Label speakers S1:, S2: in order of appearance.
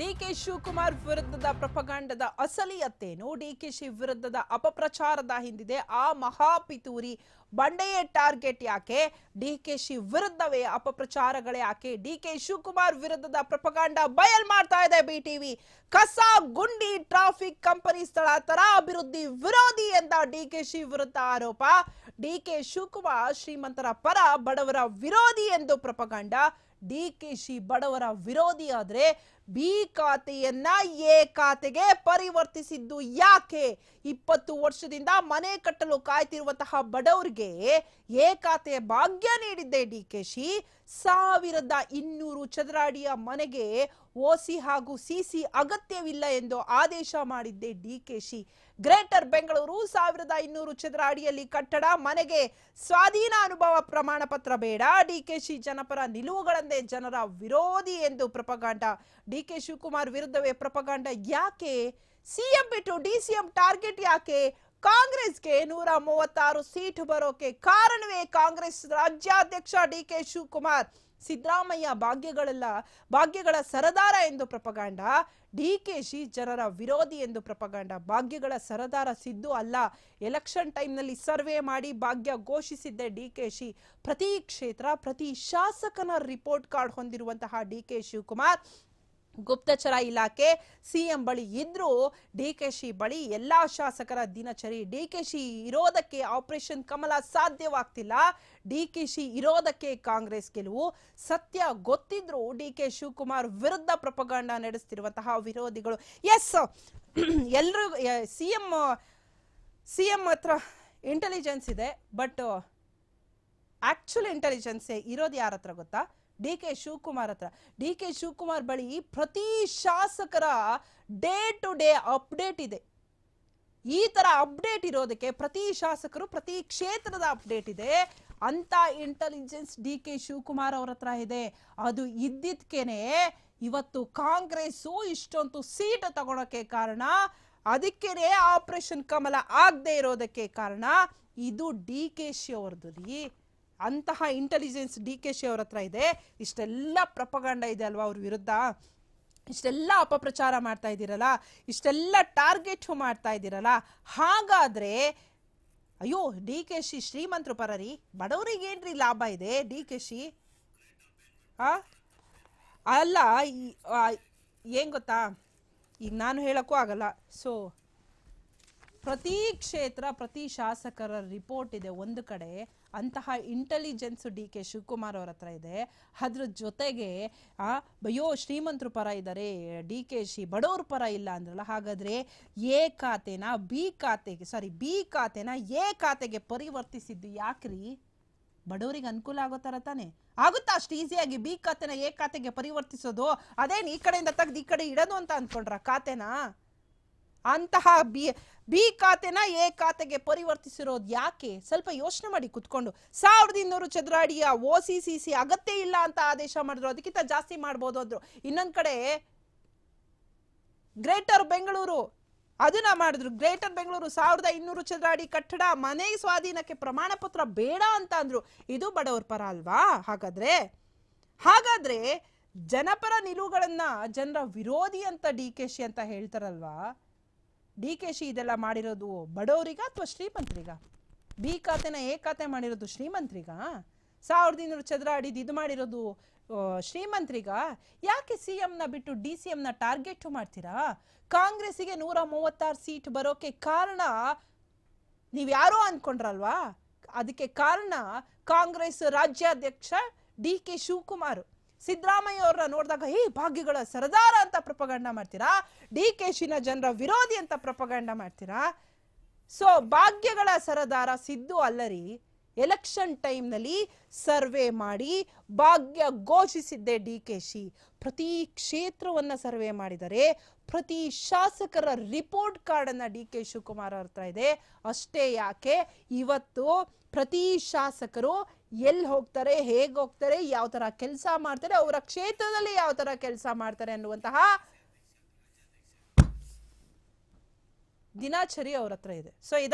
S1: DK Shivakumar ವಿರುದ್ಧದ ಪ್ರಪಗಾಂಡದ ಅಸಲಿಯತ್ತೇನು ಡಿಕೆಶಿ ವಿರುದ್ಧದ ಅಪಪ್ರಚಾರದ ಹಿಂದಿದೆ. ಆ ಮಹಾಪಿತೂರಿ ಬಂಡೆಯ ಟಾರ್ಗೆಟ್ ಯಾಕೆ? ಡಿಕೆಶಿ ವಿರುದ್ಧವೇ ಅಪಪ್ರಚಾರಗಳೇ ಯಾಕೆ? ಡಿಕೆ ಶಿವಕುಮಾರ್ ವಿರುದ್ಧದ ಪ್ರಪಗಾಂಡ ಬಯಲ್ ಮಾಡ್ತಾ ಇದೆ ಬಿಟಿವಿ ಕಸ ಗುಂಡಿ ಟ್ರಾಫಿಕ್ ಕಂಪನಿ ಸ್ಥಳಾಂತರ ಅಭಿವೃದ್ಧಿ ವಿರೋಧಿ ಎಂದ ಡಿಕೆಶಿ ವಿರುದ್ಧ ಆರೋಪ. ಡಿಕೆ ಶಿವಕುಮಾರ್ ಶ್ರೀಮಂತರ ಪರ ಬಡವರ ವಿರೋಧಿ ಎಂದು ಪ್ರಪಗಾಂಡ. ಡಿಕೆಶಿ ಬಡವರ ವಿರೋಧಿ ಆದರೆ ಬಿ ಖಾತೆಯನ್ನ ಎ ಖಾತೆಗೆ ಪರಿವರ್ತಿಸಿದ್ದು ಯಾಕೆ? ಇಪ್ಪತ್ತು ವರ್ಷದಿಂದ ಮನೆ ಕಟ್ಟಲು ಕಾಯ್ತಿರುವಂತಹ ಬಡವರಿಗೆ ಎ ಖಾತೆಯ ಭಾಗ್ಯ ನೀಡಿದ್ದೆ ಡಿಕೆಶಿ ಸಾವಿರದ ಇನ್ನೂರು ಚದರಾಡಿಯ ಮನೆಗೆ ಓಸಿ ಹಾಗೂ ಸಿಸಿ ಅಗತ್ಯವಿಲ್ಲ ಎಂದು ಆದೇಶ ಮಾಡಿದ್ದೆ ಡಿಕೆಶಿ ಗ್ರೇಟರ್ ಬೆಂಗಳೂರು ಸಾವಿರದ ಇನ್ನೂರು ಚದರ ಅಡಿಯಲ್ಲಿ ಕಟ್ಟಡ, ಮನೆಗೆ ಸ್ವಾಧೀನ ಅನುಭವ ಪ್ರಮಾಣ ಪತ್ರ ಬೇಡ. ಡಿಕೆಶಿ ಜನಪರ ನಿಲುವುಗಳನ್ನೇ ಜನರ ವಿರೋಧಿ ಎಂದು ಪ್ರಪಗಾಂಡ ಡಿಕೆ ಶಿವಕುಮಾರ್ ವಿರುದ್ಧವೇ ಪ್ರಪಗಾಂಡ ಯಾಕೆ? ಸಿಎಂ ಬಿಟ್ಟು ಡಿಸಿಎಂ ಟಾರ್ಗೆಟ್ ಯಾಕೆ? ಕಾಂಗ್ರೆಸ್ಗೆ ನೂರ ಮೂವತ್ತಾರು ಸೀಟ್ ಬರೋಕೆ ಕಾರಣವೇ ಕಾಂಗ್ರೆಸ್ ರಾಜ್ಯಾಧ್ಯಕ್ಷ ಡಿಕೆ ಶಿವಕುಮಾರ್. ಸಿದ್ದರಾಮಯ್ಯ ಭಾಗ್ಯಗಳೆಲ್ಲ, ಭಾಗ್ಯಗಳ ಸರದಾರ ಎಂದು ಪ್ರಪಗಾಂಡ, ಡಿಕೆಶಿ ಜನರ ವಿರೋಧಿ ಎಂದು ಪ್ರಪಗಾಂಡ. ಭಾಗ್ಯಗಳ ಸರದಾರ ಸಿದ್ದು ಅಲ್ಲ. ಎಲೆಕ್ಷನ್ ಟೈಮ್ನಲ್ಲಿ ಸರ್ವೆ ಮಾಡಿ ಭಾಗ್ಯ ಘೋಷಿಸಿದ್ದೆ ಡಿಕೆಶಿ ಪ್ರತಿ ಕ್ಷೇತ್ರ, ಪ್ರತಿ ಶಾಸಕನ ರಿಪೋರ್ಟ್ ಕಾರ್ಡ್ ಹೊಂದಿರುವಂತಹ ಡಿಕೆ ಶಿವಕುಮಾರ್ ಗುಪ್ತಚರ ಇಲಾಖೆ ಸಿಎಂ ಬಳಿ ಇದ್ರೂ ಶಿ ಬಳಿ ಎಲ್ಲಾ ಶಾಸಕರ ದಿನಚರಿ ಡಿ ಕೆ ಶಿ ಇರೋದಕ್ಕೆ ಆಪರೇಷನ್ ಕಮಲ ಸಾಧ್ಯವಾಗ್ತಿಲ್ಲ. ಡಿ ಕೆ ಶಿ ಇರೋದಕ್ಕೆ ಕಾಂಗ್ರೆಸ್ ಗೆಲುವು ಸತ್ಯ ಗೊತ್ತಿದ್ರು ಡಿಕೆ ಶಿವಕುಮಾರ್ ವಿರುದ್ಧ ಪ್ರಪಗಾಂಡ ನಡೆಸ್ತಿರುವಂತಹ ವಿರೋಧಿಗಳು. ಎಸ್ ಎಲ್ಲರೂ ಸಿಎಂ ಸಿಎಂ ಹತ್ರ ಇಂಟೆಲಿಜೆನ್ಸ್ ಇದೆ ಬಟ್ ಆಕ್ಚುಲ್ ಇಂಟೆಲಿಜೆನ್ಸ್ ಇರೋದು ಯಾರ ಹತ್ರ ಗೊತ್ತಾ? ಡಿ ಕೆ ಶಿವಕುಮಾರ್ ಹತ್ರ. ಡಿ ಕೆ ಶಿವಕುಮಾರ್ ಬಳಿ ಪ್ರತಿ ಶಾಸಕರ ಡೇ ಟು ಡೇ ಅಪ್ಡೇಟ್ ಇದೆ. ಈ ತರ ಅಪ್ಡೇಟ್ ಇರೋದಕ್ಕೆ ಪ್ರತಿ ಶಾಸಕರು ಪ್ರತಿ ಕ್ಷೇತ್ರದ ಅಪ್ಡೇಟ್ ಇದೆ. ಅಂತ ಇಂಟೆಲಿಜೆನ್ಸ್ ಡಿ ಕೆ ಶಿವಕುಮಾರ್ ಅವ್ರ ಹತ್ರ ಇದೆ. ಅದು ಇದ್ದಿದ್ಕೇನೆ ಇವತ್ತು ಕಾಂಗ್ರೆಸ್ಸು ಇಷ್ಟೊಂದು ಸೀಟ್ ತಗೊಳಕ್ಕೆ ಕಾರಣ, ಅದಕ್ಕೇನೆ ಆಪರೇಷನ್ ಕಮಲ ಆಗದೆ ಇರೋದಕ್ಕೆ ಕಾರಣ, ಇದು ಡಿ ಕೆ ಶಿ ಅವ್ರದ್ದು ರೀ. ಅಂತಹ ಇಂಟೆಲಿಜೆನ್ಸ್ ಡಿ ಕೆ ಶಿ ಅವ್ರ ಹತ್ರ ಇದೆ. ಇಷ್ಟೆಲ್ಲ ಪ್ರಪಗಂಡ ಇದೆ ಅಲ್ವಾ ಅವ್ರ ವಿರುದ್ಧ? ಇಷ್ಟೆಲ್ಲ ಅಪಪ್ರಚಾರ ಮಾಡ್ತಾ ಇದ್ದೀರಲ್ಲ? ಇಷ್ಟೆಲ್ಲ ಟಾರ್ಗೆಟ್ ಮಾಡ್ತಾ ಇದ್ದೀರಲ್ಲ? ಹಾಗಾದ್ರೆ, ಅಯ್ಯೋ ಡಿ ಕೆ ಶಿ ಶ್ರೀಮಂತರು ಪರರಿ, ಬಡವರಿಗೆ ಏನ್ರಿ ಲಾಭ ಇದೆ ಡಿ ಕೆ ಶಿ ಅಲ್ಲ ಏನ್ ಗೊತ್ತಾ? ಈಗ ನಾನು ಹೇಳೋಕ್ಕೂ ಆಗಲ್ಲ. ಸೊ ಪ್ರತಿ ಕ್ಷೇತ್ರ, ಪ್ರತಿ ಶಾಸಕರ ರಿಪೋರ್ಟ್ ಇದೆ ಒಂದು ಕಡೆ. ಅಂತಹ ಇಂಟೆಲಿಜೆನ್ಸ್ ಡಿ ಕೆ ಶಿವಕುಮಾರ್ ಅವ್ರ ಹತ್ರ ಇದೆ. ಅದ್ರ ಜೊತೆಗೆ ಅಯ್ಯೋ ಶ್ರೀಮಂತರು ಪರ ಇದ್ದಾರೆ ಡಿ ಕೆ ಶಿ ಬಡವ್ರ ಪರ ಇಲ್ಲ ಅಂದ್ರಲ್ಲ, ಹಾಗಾದ್ರೆ ಎ ಖಾತೆನ ಬಿ ಖಾತೆಗೆ ಸಾರಿ ಬಿ ಖಾತೆನ ಎ ಖಾತೆಗೆ ಪರಿವರ್ತಿಸಿದ್ದು ಯಾಕ್ರಿ? ಬಡವರಿಗೆ ಅನುಕೂಲ ಆಗೋ ಥರ ತಾನೆ? ಆಗುತ್ತಾ ಅಷ್ಟು ಈಸಿಯಾಗಿ ಬಿ ಖಾತೆನ ಎ ಖಾತೆಗೆ ಪರಿವರ್ತಿಸೋದು? ಅದೇನು ಈ ಕಡೆಯಿಂದ ತೆಗ್ದು ಈ ಕಡೆ ಇಡೋದು ಅಂತ ಅನ್ಕೊಂಡ್ರ ಖಾತೆನ? ಅಂತಹ ಬಿ ಬಿ ಖಾತೆನ ಎ ಖಾತೆಗೆ ಪರಿವರ್ತಿಸಿರೋದು ಯಾಕೆ? ಸ್ವಲ್ಪ ಯೋಚನೆ ಮಾಡಿ ಕುತ್ಕೊಂಡು. ಸಾವಿರದ ಇನ್ನೂರು ಚದರ ಅಡಿಯ ಓ ಸಿ ಸಿ ಸಿ ಅಗತ್ಯ ಇಲ್ಲ ಅಂತ ಆದೇಶ ಮಾಡಿದ್ರು, ಅದಕ್ಕಿಂತ ಜಾಸ್ತಿ ಮಾಡ್ಬೋದು ಅಂದ್ರು. ಇನ್ನೊಂದು ಕಡೆ ಗ್ರೇಟರ್ ಬೆಂಗಳೂರು, ಅದನ್ನ ಮಾಡಿದ್ರು. ಗ್ರೇಟರ್ ಬೆಂಗಳೂರು ಸಾವಿರದ ಇನ್ನೂರು ಚದರ ಅಡಿ ಕಟ್ಟಡ ಮನೆ ಸ್ವಾಧೀನಕ್ಕೆ ಪ್ರಮಾಣ ಪತ್ರ ಬೇಡ ಅಂತ ಅಂದ್ರು. ಇದು ಬಡವರ ಪರ ಅಲ್ವಾ? ಹಾಗಾದ್ರೆ ಹಾಗಾದ್ರೆ ಜನಪರ ನಿಲುವುಗಳನ್ನ, ಜನರ ವಿರೋಧಿ ಅಂತ ಡಿ ಕೆ ಶಿ ಅಂತ ಹೇಳ್ತಾರಲ್ವಾ? ಡಿ ಕೆ ಶಿ ಇದೆಲ್ಲ ಮಾಡಿರೋದು ಬಡವರಿಗ ಅಥವಾ ಶ್ರೀಮಂತರಿಗ? ಬಿ ಖಾತೆನ, ಎ ಖಾತೆ ಮಾಡಿರೋದು ಶ್ರೀಮಂತರಿಗ? ಸಾವಿರದ ಇನ್ನೂರು ಚದರ ಅಡಿದು ಇದು ಮಾಡಿರೋದು ಶ್ರೀಮಂತರಿಗ? ಯಾಕೆ ಸಿ ನ ಬಿಟ್ಟು ಡಿ ಸಿ ನ ಟಾರ್ಗೆಟ್ ಮಾಡ್ತೀರಾ? ಕಾಂಗ್ರೆಸ್ಸಿಗೆ ನೂರ ಮೂವತ್ತಾರು ಸೀಟ್ ಬರೋಕೆ ಕಾರಣ ನೀವು ಯಾರೋ ಅಂದ್ಕೊಂಡ್ರಲ್ವಾ ಅದಕ್ಕೆ ಕಾರಣ ಕಾಂಗ್ರೆಸ್ ರಾಜ್ಯಾಧ್ಯಕ್ಷ ಡಿ ಕೆ ಶಿವಕುಮಾರ್. ಸಿದ್ದರಾಮಯ್ಯ ಅವ್ರನ್ನ ನೋಡಿದಾಗ, ಹೇ, ಭಾಗ್ಯಗಳ ಸರದಾರ ಅಂತ ಪ್ರಪಗಂಡ ಮಾಡ್ತೀರಾ? ಡಿ ಕೆ ಶಿನ ಜನರ ವಿರೋಧಿ ಅಂತ ಪ್ರಪಗಂಡ ಮಾಡ್ತೀರಾ? ಸೊ ಭಾಗ್ಯಗಳ ಸರದಾರ ಸಿದ್ದು ಅಲ್ಲರಿ. ಎಲೆಕ್ಷನ್ ಟೈಮ್ನಲ್ಲಿ ಸರ್ವೆ ಮಾಡಿ ಭಾಗ್ಯ ಘೋಷಿಸಿದ್ದೆ ಡಿ ಕೆ ಶಿ ಪ್ರತಿ ಕ್ಷೇತ್ರವನ್ನು ಸರ್ವೆ ಮಾಡಿದರೆ, ಪ್ರತಿ ಶಾಸಕರ ರಿಪೋರ್ಟ್ ಕಾರ್ಡನ್ನು ಡಿ ಕೆ ಶಿವಕುಮಾರ್ ಹತ್ರ ಇದೆ. ಅಷ್ಟೇ ಯಾಕೆ? ಇವತ್ತು ಪ್ರತಿ ಶಾಸಕರು ಎಲ್ಲಿ ಹೋಗ್ತಾರೆ, ಹೇಗೆ ಹೋಗ್ತಾರೆ, ಯಾವ ಥರ ಕೆಲಸ ಮಾಡ್ತಾರೆ, ಅವರ ಕ್ಷೇತ್ರದಲ್ಲಿ ಯಾವ ಥರ ಕೆಲಸ ಮಾಡ್ತಾರೆ ಅನ್ನುವಂತಹ ದಿನಾಚರಿ ಅವ್ರ ಹತ್ರ ಇದೆ. ಸೊ ಇದ